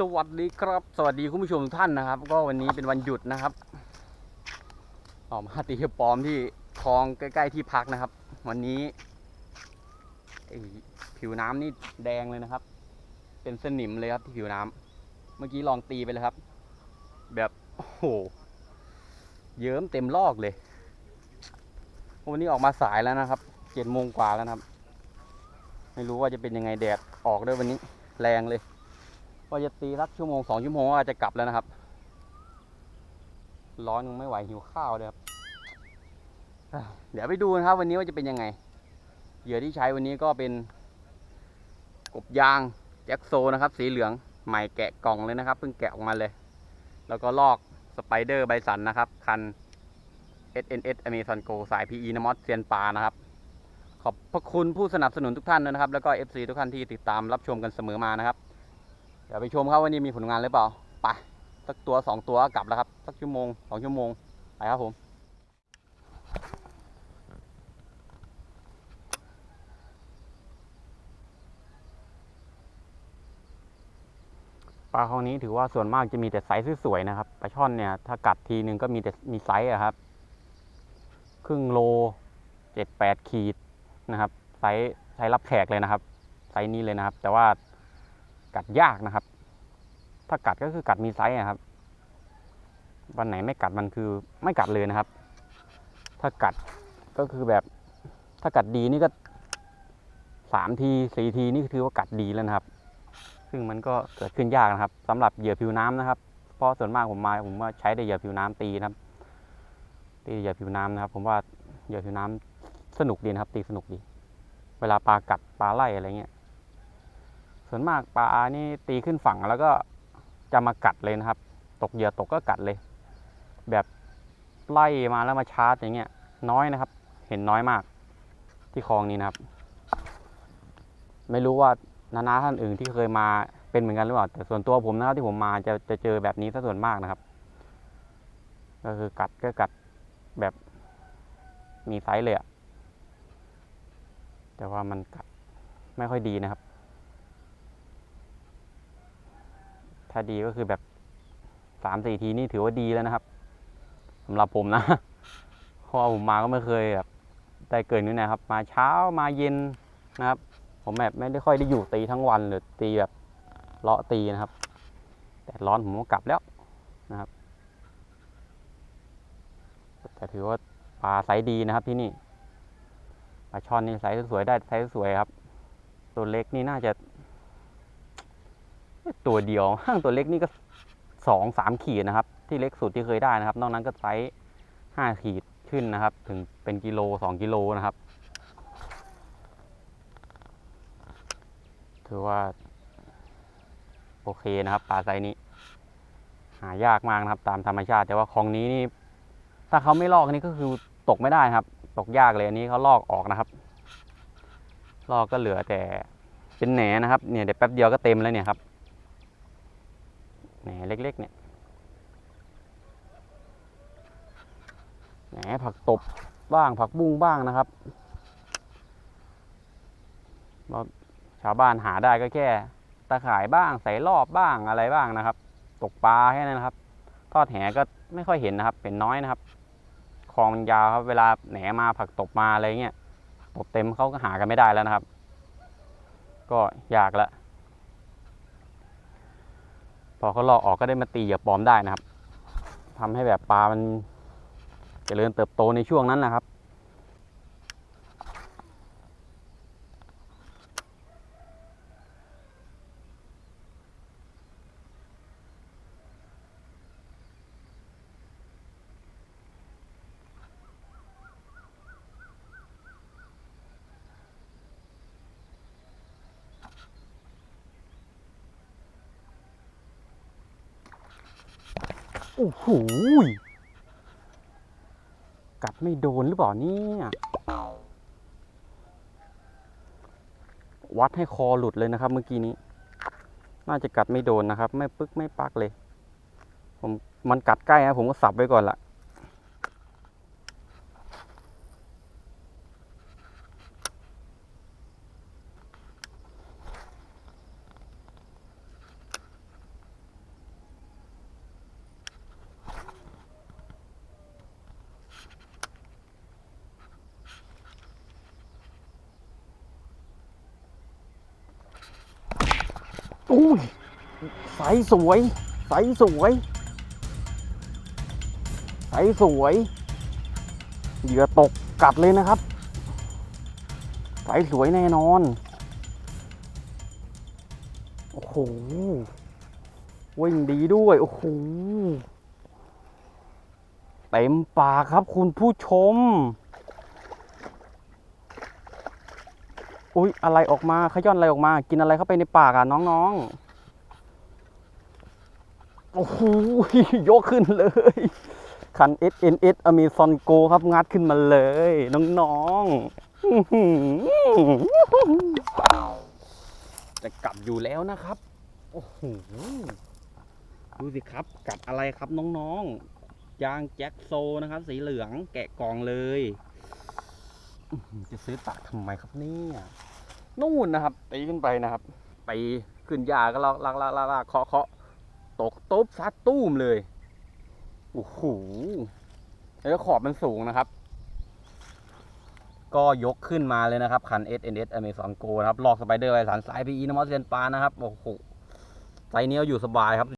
สวัสดีครับ สวัสดีคุณผู้ชมทุกท่านนะครับ ก็วันนี้เป็นวันหยุดนะครับออกมาตีเห็บปลอมที่คลองใกล้ ๆ ที่พักนะครับ วันนี้ผิวน้ำนี่แดงเลยนะครับ เป็นสนิมเลยครับที่ผิวน้ำเมื่อกี้ลองตีไปเลยครับ แบบโอ้โหเยิ้มเต็มลอกเลย วันนี้ออกมาสายแล้วนะครับเจ็ดโมงกว่าแล้วนะครับ ไม่รู้ว่าจะเป็นยังไงแดดออกด้วยวันนี้ แรงเลย ว่าจะตีสักชั่วโมงสองชั่วโมงว่าจจะกลับแล้วนะครับ ร้อนยังไม่ไหวหิวข้าวเลยครับ เดี๋ยวไปดูนะครับ วันนี้ว่าจะเป็นยังไง เหยื่อที่ใช้วันนี้ก็เป็น กบยางแจ็คโซนะครับ สีเหลืองใหม่แกะกล่องเลยนะครับเพิ่งแกะออกมาเลย แล้วก็ลอกสไปเดอร์ไบสันนะครับ คัน SNS Amazon Go สาย PE นมอสเซียนปลานะครับ ขอบพระคุณผู้สนับสนุนทุกท่านนะครับ แล้วก็ FC ทุกท่านที่ติดตามรับชมกันเสมอมานะครับ ดี๋ยวไปชมครับวันนี้มีผลงานหรือเปล่าไปสักตัวสองตัวก็กลับแล้วครับ สักชั่วโมงสองชั่วโมงไปครับผมปลาคลองนี้ถือว่าส่วนมากจะมีแต่ไซส์สวยๆนะครับปลาช่อนเนี่ยถ้ากัดทีนึงก็มีแต่มีไซส์อะครับ ครึ่งโลเจ็ดแปดขีดนะครับ ไซส์ไซส์รับแขกเลยนะครับ ไซส์นี้เลยนะครับ แต่ว่า กัดยากนะครับ ถ้ากัดก็คือกัดมีไซส์ครับ วันไหนไม่กัดมันคือไม่กัดเลยนะครับ ถ้ากัดก็คือแบบถ้ากัดดีนี่ก็สามทีสี่ทีนี่ถือว่ากัดดีแล้วนะครับ ซึ่งมันก็เกิดขึ้นยากนะครับสำหรับเหยื่อผิวน้ำนะครับ เพราะส่วนมากผมมาผมว่าใช้แต่เหยื่อผิวน้ำตีนะครับ ตีเหยื่อผิวน้ำนะครับ ผมว่าเหยื่อผิวน้ำสนุกดีนะครับ ตีสนุกดี เวลาปลากัดปลาไล่อะไรเงี้ย ส่วนมากปลานี่ตีขึ้นฝั่งแล้วก็จะมากัดเลยนะครับ ตกเหยื่อตกก็กัดเลย แบบไล่มาแล้วมาชาร์จอย่างเงี้ยน้อยนะครับ เห็นน้อยมาก ที่คลองนี้นะครับ ไม่รู้ว่านานาท่านอื่นที่เคยมาเป็นเหมือนกันหรือเปล่าแต่ส่วนตัวผมนะครับที่ผมมาจะจะเจอแบบนี้ซะส่วนมากนะครับ ก็คือกัดก็กัดแบบมีไซส์เลยอะแต่ว่ามันกัดไม่ค่อยดีนะครับ ถ้าดีก็คือแบบสามสี่ทีนี่ถือว่าดีแล้วนะครับสำหรับผมนะเพราะว่าผมมาก็ไม่เคยแบบได้เกินนี้นะครับ มาเช้ามาเย็นนะครับ ผมแบบไม่ได้ค่อยได้อยู่ตีทั้งวันหรือตีแบบเลาะตีนะครับ แต่ร้อนผมก็กลับแล้วนะครับ แต่ถือว่าปลาไซส์ดีนะครับที่นี่ปลาช่อนนี่ไซส์สวยได้ไซส์สวยครับ ตัวเล็กนี่น่าจะ ตัวเดียวห้างตัวเล็กนี่ก็สองสามขีดนะครับ ที่เล็กสุดที่เคยได้นะครับ นอกนั้นก็ไซส์ห้าขีดขึ้นนะครับ ถึงเป็นกิโลสองกิโลนะครับถือว่า โอเคนะครับปลาไซส์นี้ หายากมากนะครับ ตามธรรมชาติ แต่ว่าคลองนี้นี่ถ้าเขาไม่ลอกนี่ก็คือตกไม่ได้ครับ ตกยากเลยอันนี้เขาลอกออกนะครับ ลอกก็เหลือแต่เป็นแหนนะครับ เนี่ยเดี๋ยวแป๊บเดียวก็เต็มแล้วเนี่ยครับ แหนเล็กๆเนี่ยแหนผักตบบ้างผักบุ้งบ้างนะครับเราชาวบ้านหาได้ก็แค่ตะข่ายบ้างใส่รอบบ้างอะไรบ้างนะครับ ตกปลาแค่นั้นครับ ทอดแหก็ไม่ค่อยเห็นนะครับ เป็นน้อยนะครับคลองมันยาวครับ เวลาแหนมาผักตบมาอะไรเงี้ยตบเต็มเขาก็หากันไม่ได้แล้วนะครับ ก็ยากละ อเขาลอกออกก็ได้มาตีเหยื่อปลอมได้นะครับทำให้แบบปลามันเจริญเติบโตในช่วงนั้นนะครับ โอ้โหกัดไม่โดนหรือเปล่าเนี่ยวัดให้คอหลุดเลยนะครับ เมื่อกี้นี้ น่าจะกัดไม่โดนนะครับ ไม่ปึ๊กไม่ปักเลย ผมมันกัดใกล้นะผมก็สับไว้ก่อนละ อุ้ยใสสวย ใสสวย ใสสวยเหยื่อตกกัดเลยนะครับ ใสสวยแน่นอน โอ้โหวิ่งดีด้วย โอ้โหเต็มปากครับคุณผู้ชม อุ๊ยอะไรออกมาขย้อนอะไรออกมา กินอะไรเข้าไปในปากอะน้องๆ โอ้โหยกขึ้นเลยคัน SNS Amazon Go ครับงัดขึ้นมาเลย น้องๆ จะกลับอยู่แล้วนะครับ โอ้โหดูสิครับ กัดอะไรครับน้องๆยางแจ็คโซนะครับ สีเหลืองแกะกล่องเลย จะซื้อตากทำไมครับเนี่ยนู่นนะครับตีขึ้นไปนะครับไปขึ้นยาก็ลากลากลากลากลากเคาะเคาะตกตุ๊บซัดตู้มเลยโอ้โหแล้วขอบมันสูงนะครับ ก็ยกขึ้นมาเลยนะครับ คัน SNS Amazon Go นะครับลอกสไปเดอร์ไวสันสาย PE นมอสเซนปานะครับโอ้โหไซส์นี้เอาอยู่สบายครับ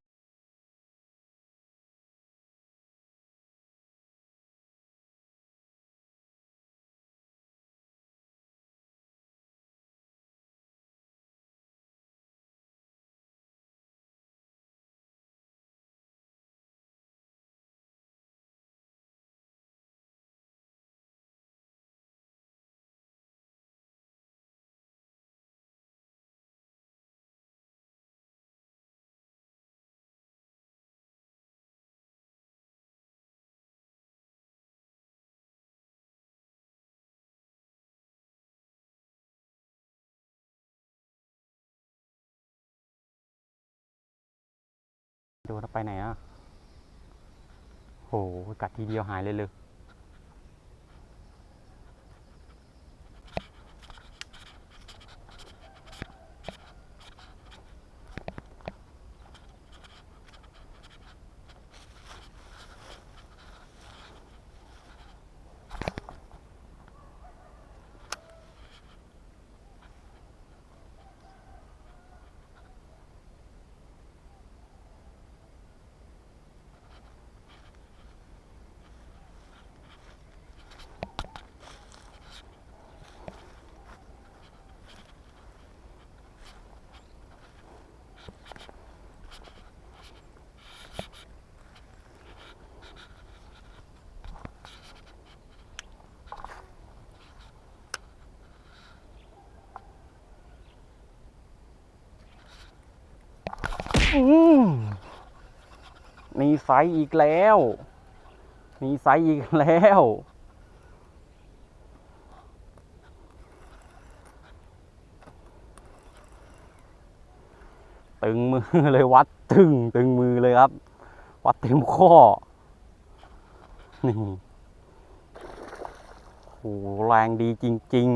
ดูแล้วไปไหนอะโหกัดทีเดียวหายเลยเลย มีไซส์อีกแล้ว มีไซส์อีกแล้ว ตึงมือเลยวัดตึง ตึงมือเลยครับ วัดเต็มข้อ นี่โหแรงดีจริง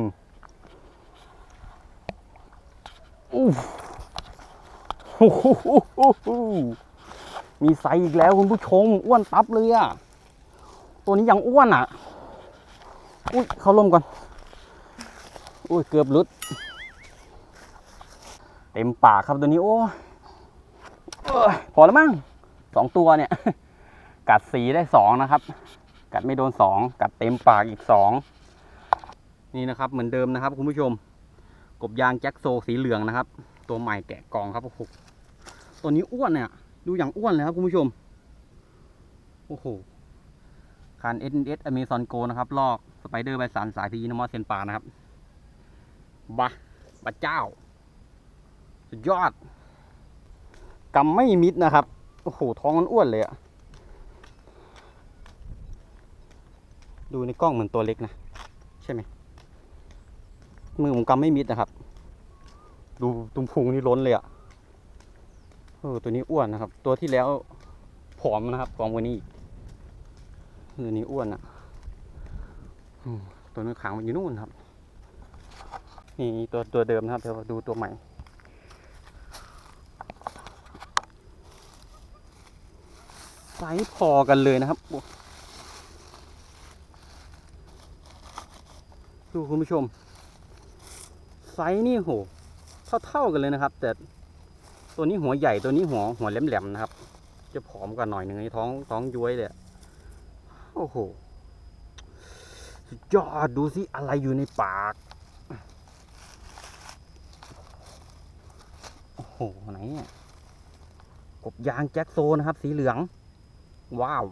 ๆ อู้โอ้ มีไซส์อีกแล้วคุณผู้ชม อ้วนตับเลยอะตัวนี้ยังอ้วนอะ อุ้ยเขาร่มก่อน อุ้ยเกือบลุด เต็มปากครับตัวนี้โอ้ยเอ้ยพอแล้วมั้งสองตัวเนี่ย กัดสีได้สองนะครับ กัดไม่โดนสองกัดเต็มปากอีกสองนี่นะครับเหมือนเดิมนะครับคุณผู้ชม กบยางแจ็คโซสีเหลืองนะครับ ตัวใหม่แกะกล่องครับโอ้โห ตัวนี้อ้วนเนี่ย ดูอย่างอ้วนเลยครับคุณผู้ชม โอ้โหคัน S S Amazon Go นโกนะครับ ลอกสไปเดอร์ใบสันสายพีนมอสเซนปานะครับบะบะเจ้า สุดยอดกำไม่มิดนะครับ โอ้โห ท้องมันอ้วนเลยอะดูในกล้องเหมือนตัวเล็กนะ ใช่ไหม มือผมกำไม่มิดนะครับ ดูตุ้มพุงนี่ล้นเลยอะ เออตัวนี้อ้วนนะครับ ตัวที่แล้วผอมนะครับผอมกว่านี้อีกตัวนี้อ้วนอะ่ะตัวนี้นขางมันอยู่นู่นครับ นี่ตัวตัวเดิมนะครับเดี๋ยวดูตัวใหม่ ไซส์พอกันเลยนะครับดูคุณผู้ชม ไซส์นี่โหเท่าเท่ากันเลยนะครับ แต่ ตัวนี้หัวใหญ่ตัวนี้หัวหัวแหลมๆนะครับ จะผอมกว่าหน่อยหนึ่งท้องท้องย้วยเลยโอ้โหสุดยอดดูสิอะไรอยู่ในปาก โอ้โหไหนเนี่ยกบยางแจ็คโซนะครับ สีเหลือง ว้าว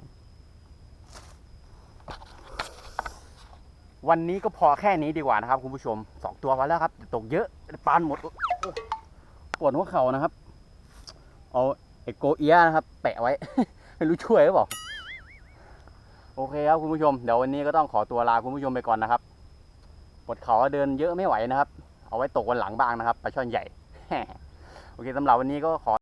วันนี้ก็พอแค่นี้ดีกว่านะครับ คุณผู้ชมสองตัวพอแล้วครับตกเยอะปานหมดปวดหัวเข่านะครับ เอาไอโกเอียนะครับ แปะไว้ ไม่รู้ช่วยหรือเปล่าโอเคครับคุณผู้ชมเดี๋ยววันนี้ก็ต้องขอตัวลาคุณผู้ชมไปก่อนนะครับปวดเขาเดินเยอะไม่ไหวนะครับ เอาไว้ตกวันหลังบ้างนะครับปลาช่อนใหญ่ โอเคสำหรับวันนี้ก็ขอ